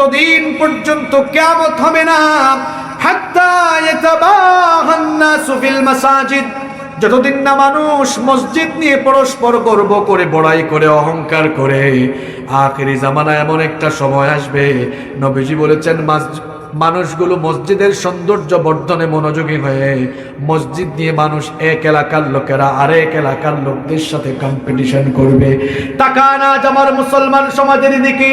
ততদিন পর্যন্ত কেমত হবে না যতদিন না মানুষ মসজিদ নিয়ে পরস্পর গর্ব করে, বড়াই করে, অহংকার করে, আখেরি জামানা এমন একটা সময় আসবে, নবীজি বলেছেন মানুষগুলো মসজিদের সৌন্দর্য বর্ধনে মনোযোগী হয়ে মসজিদ নিয়ে মানুষ এক এলাকার লোকেরা আরেক এলাকার লোকদের সাথে কম্পিটিশন করবে। তাকান আজ আমার মুসলমান সমাজের দিকে।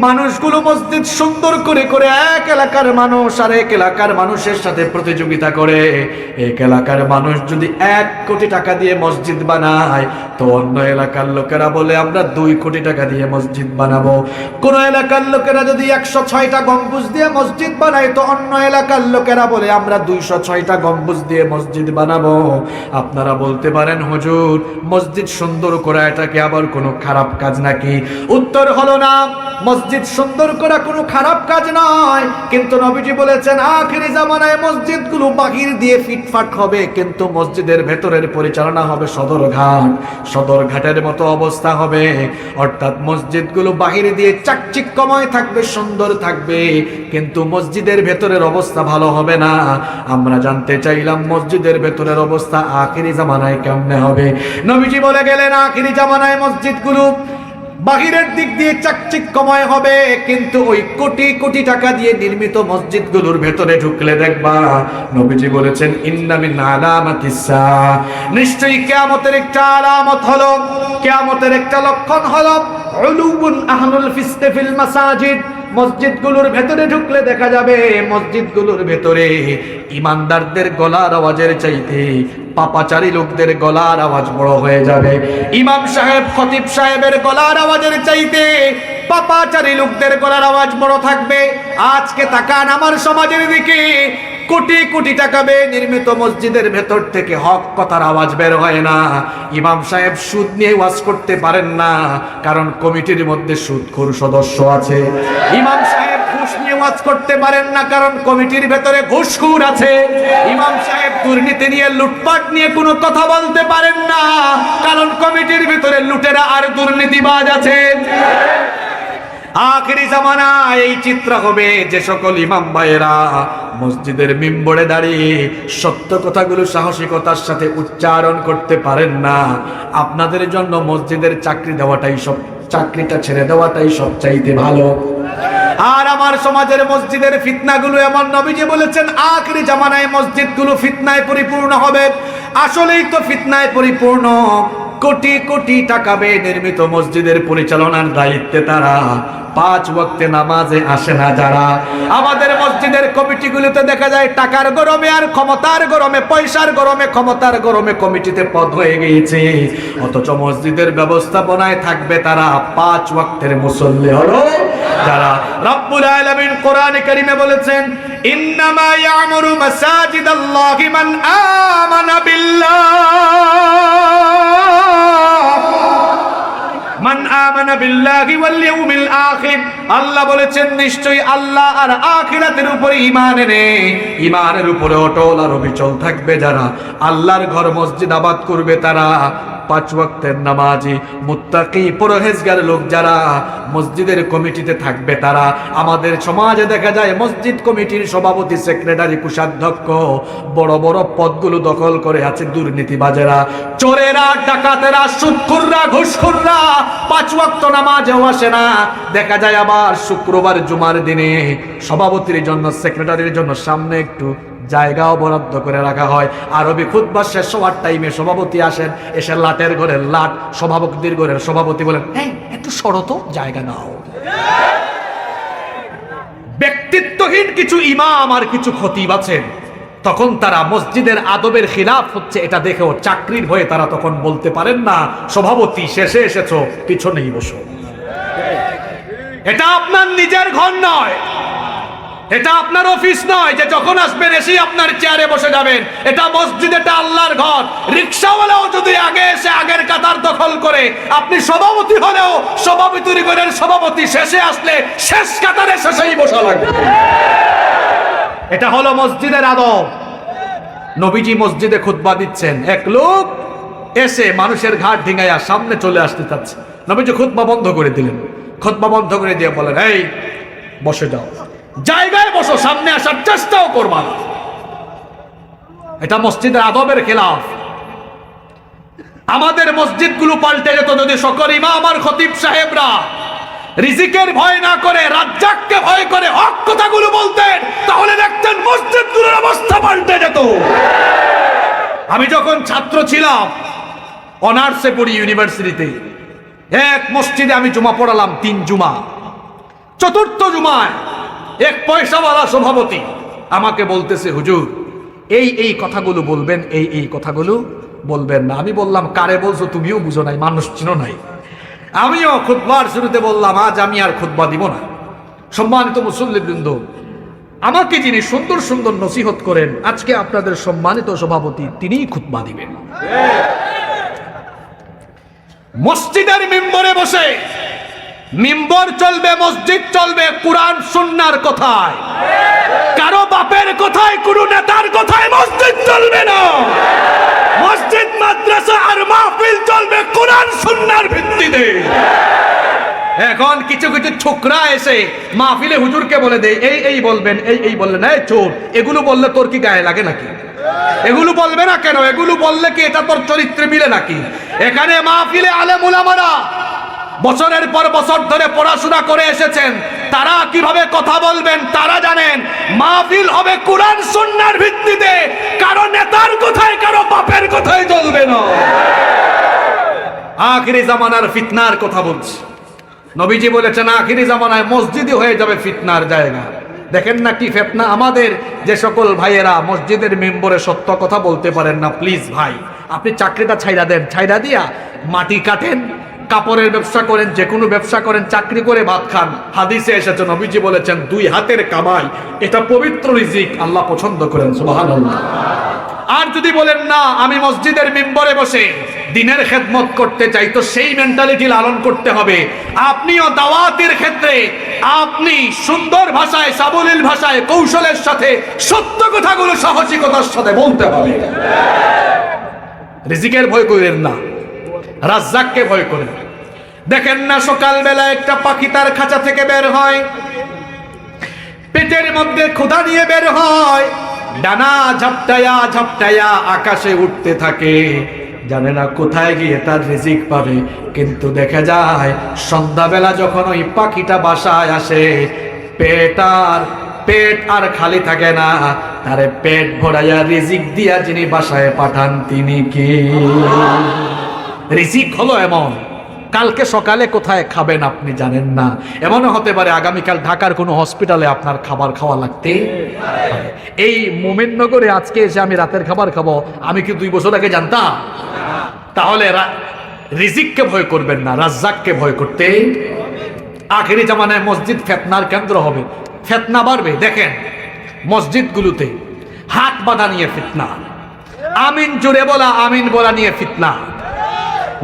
মানুষগুলো মসজিদ সুন্দর করে করে এক এলাকার মানুষ আর এক এলাকার মানুষের সাথে প্রতিযোগিতা করে। এক এলাকার মানুষ যদি এক কোটি টাকা দিয়ে মসজিদ বানায়, তো অন্য এলাকার লোকেরা বলে, আমরা দুই কোটি টাকা দিয়ে মসজিদ বানাবো। কোন এলাকার লোকেরা যদি একশো ছয়টা গম্বুজ দিয়ে মসজিদ বানায় তো অন্য এলাকার লোকেরা বলে, আমরা দুইশো ছয়টা গম্বুজ দিয়ে মসজিদ বানাবো। আপনারা বলতে পারেন, হুজুর, মসজিদ সুন্দর করা, এটাকে আবার কোনো খারাপ কাজ নাকি? উত্তর হলো না, মসজিদ সুন্দর করা কোনো খারাপ কাজ নয়। কিন্তু নবীজি বলেছেন, আখেরি জামানায় মসজিদগুলো বাহির দিয়ে ফিটফাট হবে, কিন্তু মসজিদের ভেতরের পরিচালনা হবে সদরঘাট। সদরঘাটের মতো অবস্থা হবে। অর্থাৎ মসজিদগুলো বাহির দিয়ে চাকচিক্যময় থাকবে, সুন্দর থাকবে। কিন্তু মসজিদের ভেতরের অবস্থা ভালো হবে না। আমরা জানতে চাইলাম মসজিদের ভেতরের অবস্থা আখিরি জামানায় কেমনে হবে। নবীজি বলে গেলেন, আখেরি জামানায় মসজিদগুলো বাহিরের দিক দিয়ে চাকচিক্যময় হবে, কিন্তু ওই কোটি কোটি টাকা দিয়ে নির্মিত মসজিদগুলোর ভেতরে ঢুকলে দেখবা, নবীজি বলেছেন ইন্নামিন আলামাতিসা নিশ্চয়ই কিয়ামতের একটা আলামত হলো, কিয়ামতের একটা লক্ষণ হলো উলুবুন আহলুল ফিল মাসাজিদ। মসজিদগুলোর ভেতরে ঢুকলে দেখা যাবে মসজিদগুলোর ভেতরে ইমানদারদের গলার আওয়াজের চাইতে পাপাচারী লোকদের গলার আওয়াজ বড় হয়ে যাবে। ইমাম সাহেব, খতিব সাহেবের গলার আওয়াজের চাইতে পাপাচারী লোকদের গলার আওয়াজ বড় থাকবে। আজকে তাকান আমার সমাজের দিকে। কোটি কোটি টাকা ব্যয়ে নির্মিত মসজিদের ভেতর থেকে হক কথার আওয়াজ বের হয় না। ইমাম সাহেব সুদ নিয়ে ওয়াজ করতে পারেন না, কারণ কমিটির মধ্যে সুদখোর সদস্য আছে। ইমাম সাহেব ঘুষ নিয়ে ওয়াজ করতে পারেন না, কারণ কমিটির ভেতরে ঘুষখোর আছে। ইমাম সাহেব দুর্নীতি নিয়ে, লুটপাট নিয়ে কোনো কথা বলতে পারেন না, কারণ কমিটির ভেতরে লুটেরা আর দুর্নীতিবাজ আছে আখেরি জামানা এই চিত্র হবে যে সকল ইমাম ভাইয়েরা মসজিদের মিম্বরে দাঁড়িয়ে সত্য কথাগুলো সাহসিকতার সাথে উচ্চারণ করতে পারেন না। আপনাদের জন্য মসজিদের চাকরি দেওয়াটাই সব, চাকরিটা ছেড়ে দেওয়াটাই সবচাইতে ভালো। আর আমার সমাজের মসজিদের ফিতনাগুলো এমন নবীজি বলেছেন, আখরি জামানায় মসজিদগুলো ফিতনায় পরিপূর্ণ হবে। আসলেই তো ফিতনায় পরিপূর্ণ। কোটি কোটি টাকা ব্যয়ে নির্মিত মসজিদের পরিচালনার দায়িত্বে তারা। পাঁচ ওয়াক্তে নামাজে আসে না যারা। আমাদের মসজিদের কমিটিগুলোতে দেখা যায় টাকার গরমে আর ক্ষমতার গরমে, পয়সার গরমে, ক্ষমতার গরমে কমিটিতে পদ হয়ে গিয়েছে। অথচ মসজিদের ব্যবস্থাপনায় থাকবে তারা পাঁচ ওয়াক্তের মুসল্লি হলো যারা। রব্বুল আলামিন কোরআনে কারিমে বলেছেন, ইন্নামা ইয়ামুরু মাসাজিদাল্লাহি মান আমানা বিল্লাহ। আমানা বিল্লাহি ওয়াল ইয়াউমিল আখির। আল্লাহ বলেছেন, নিশ্চয়ই আল্লাহ আর আখিরাতের উপরে ঈমান এনে, ঈমানের উপরে অটল আর অবিচল থাকবে যারা। আল্লাহর ঘর মসজিদ আবাদ করবে তারা। পাঁচ ওয়াক্তের নামাজি, মুত্তাকি, পরহেজগার লোক যারা মসজিদের কমিটিতে থাকবে তারা। আমাদের সমাজে দেখা যায় মসজিদ কমিটির সভাপতি, সেক্রেটারি, কোষাধ্যক্ষ বড় বড় পদগুলো দখল করে আছে দুর্নীতিবাজেরা। চোরেরা, ডাকাতেরা সুদখুররা ঘুষখুররা, পাঁচ ওয়াক্ত নামাজেও আসে না। দেখা যায় আবার শুক্রবার, জুমার দিনে সভাপতির জন্য, সেক্রেটারির জন্য সামনে একটু জায়গাও বরাদ্দ করে রাখা হয়। আরবি খুদ্া শেষ হওয়ার টাইমে সভাপতি আসেন, এসে লাটের ঘরের লাট, সভাপতির ঘরের সভাপতি বলেন হ্যাঁ একটু সরত জায়গা নাও। ব্যক্তিত্বহীন কিছু ইমাম আর কিছু খতিব আছেন। তখন তারা মসজিদের আদবের খিলাফ হচ্ছে এটা দেখেও চাকরির হয়ে তারা তখন বলতে পারেন না, সভাপতি, শেষে এসেছ, পিছনেই বসো। এটা আপনার নিজের ঘর নয়। এটা আপনার অফিস নয় যে যখন আসবেন এসেই আপনার চেয়ারে বসে যাবেন। এটা মসজিদ, এটা আল্লাহর ঘর। রিক্সাওয়ালাও যদি আগে এসে আগের কাতার দখল করে, আপনি সভাপতি হলেও সভাপতির ঘরের সভাপতি শেষে আসলে শেষ কাতারে শেষেই বসা লাগবে। এটা হলো মসজিদের আদব। নবীজি মসজিদে খুতবা দিচ্ছেন। এক লোক এসে মানুষের ঘাট ঢিঙাইয়া সামনে চলে আসতে চাচ্ছে। নবীজি খুতবা বন্ধ করে দিলেন। খুতবা বন্ধ করে দিয়ে বলেন, এই, বসে যাও। জায়গায় বসো, সামনে আসার চেষ্টাও করবা এটা মসজিদের আদবের খেলাফ। আমাদের মসজিদগুলো পাল্টে যেত যদি সকল ইমা আমার খতিব সাহেবরা রিজিকের ভয় না করে, রাজ্জাককে ভয় করে হক কথাগুলো বলতেন, তাহলে দেখতেন মসজিদগুলোর অবস্থা পাল্টে যেত। আমি যখন ছাত্র ছিলাম, অনার্সে পড়ি ইউনিভার্সিটিতে, এক মসজিদে আমি জুমা পড়ালাম তিন জুমা। চতুর্থ জুমায় এক পয়সাওয়ালা সভাপতি। আমাকে বলতেছে হুজুর এই এই কথাগুলো বলবেন এই এই কথাগুলো বলবেন না। আমি বললাম কারে বলছো? তুমিও বুঝো নাই মানুষ চিনো নাই। আমিও খুতবার শুরুতে বললাম আজ আমি আর খুতবা দিব না। সম্মানিত মুসল্লিবৃন্দ আমাকে যিনি সুন্দর সুন্দর নসিহত করেন আজকে আপনাদের সম্মানিত সভাপতি তিনিই খুতবা দিবেন। মসজিদের মেম্বরে বসে মিম্বর চলবে, মসজিদ চলবে, কোরআন, সুন্নার কথায়। কারও বাপের কথায়, কোনো নেতার কথায় মসজিদ চলবে না। মসজিদ, মাদ্রাসা আর মাহফিল চলবে কোরআন, সুন্নার ভিত্তিতে। এখন কিছু কিছু ছোকরা এসে মাহফিলে হুজুরকে বলে দেয়, এই এই বলবেন, এই এই বললেন এই চোর। এগুলো বললে তোর কি গায়ে লাগে নাকি? এগুলো বলবে না কেন? এগুলো বললে কি এটা তোর চরিত্রে মিলে নাকি? এখানে মাহফিলে আলেম উলামারা বছরের পর বছর ধরে পড়াশোনা করে এসেছেন। তারা কীভাবে কথা বলবেন তারা জানেন। মাহফিল হবে কোরআন, সুন্নার ভিত্তিতে। কারও নেতার কোথায়, কারও বাপের কোথায় চলবে না। আখিরি জামানার ফিতনার কথা বলছি। নবীজি বলেছেন, আখিরি জামানায় মসজিদই হয়ে যাবে ফিতনার জায়গা। দেখেন না কি ফেতনা আমাদের। যে সকল ভাইয়েরা মসজিদের মেম্বরে সত্য কথা বলতে পারেন না, প্লিজ ভাই। আপনি চাকরিটা ছাইরা দেন ছাইরা দিয়া মাটি কাটেন। কাপড়ের ব্যবসা করেন, যে কোনো ব্যবসা করেন, চাকরি করে ভাত খান। হাদিসে এসেছে, নবীজি বলেছেন, দুই হাতের কামাই, এটা পবিত্র রিজিক, আল্লাহ পছন্দ করেন, সুবহানাল্লাহ। আর যদি বলেন, না, আমি মসজিদের মেম্বরে বসে দিনের খেদমত করতে চাই, তো সেই মেন্টালিটি লালন করতে হবে। আপনিও দাওয়াতের ক্ষেত্রে, আপনি সুন্দর ভাষায়, সাবলীল ভাষায়, কৌশলের সাথে সত্য কথাগুলো সাহসিকতার সাথে বলতে হবে। রিজিকের ভয় করেন না। রাজ্জাককে ভয় করেন দেখেন না সকালবেলা একটা পাখি তার খাঁচা থেকে বের হয়। পেটের মধ্যে ক্ষুধা নিয়ে বের হয়। ডানা ঝাপটায়া ঝাপটায়া আকাশে উঠতে থাকে। জানে না কোথায় গিয়ে তার রিজিক পাবে। কিন্তু দেখা যায়, সন্ধ্যাবেলা যখন ওই পাখিটা বাসায় আসে, পেট আর পেট আর খালি থাকে না। তারে পেট ভরাইয়া রিজিক দিয়া যিনি বাসায় পাঠান তিনি কি? রিজিক হলো এমন। কালকে সকালে কোথায় খাবেন আপনি জানেন না। এমনও হতে পারে আগামীকাল ঢাকার কোনো হসপিটালে আপনার খাবার খাওয়া লাগতে এই মোমেননগরে আজকে এসে আমি রাতের খাবার খাব, আমি কি দুই বছর আগে জানতাম? তাহলে রিজিককে ভয় করবেন না, রাজ্জাককে ভয় করতে। আখেরি জামানায় মসজিদ ফেতনার কেন্দ্র হবে। ফেতনা বাড়বে, দেখেন, মসজিদগুলোতে হাত বাঁধা নিয়ে ফিতনা। আমিন জুড়ে বলা, আমিন বলা নিয়ে ফিতনা।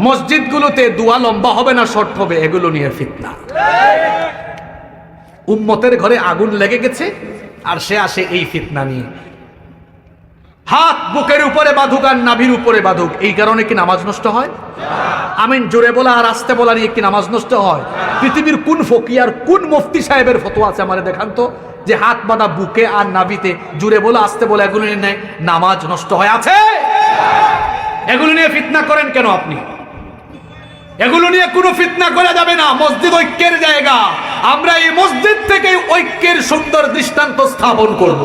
মসজিদগুলোতে দুয়া লম্বা হবে না, শর্ট হবে, এগুলো নিয়ে ফিতনা। উম্মতের ঘরে আগুন লেগে গেছে, আর সে আসে এই ফিতনা নিয়ে। হাত বুকের উপরে বাঁধুক আর নাভির উপরে বাঁধুক, এই কারণে কি নামাজ নষ্ট হয়? আমিন, জোরে বলা আর আসতে বলা নিয়ে কি নামাজ নষ্ট হয়? পৃথিবীর কোন ফকিয়ার, কোন মুফতি সাহেবের ফতোয়া আছে আমাদের দেখান তো, যে হাত বাঁধা বুকে আর নাভিতে জুড়ে বলা, আসতে বলে, এগুলো নেয়, নামাজ নষ্ট হয়। আছে? এগুলো নিয়ে ফিতনা করেন কেন আপনি? এগুলো নিয়ে কোনো ফিতনা করা যাবে না। মসজিদ ঐক্যের জায়গা। আমরা এই মসজিদ থেকে ঐক্যের সুন্দর দৃষ্টান্ত স্থাপন করব।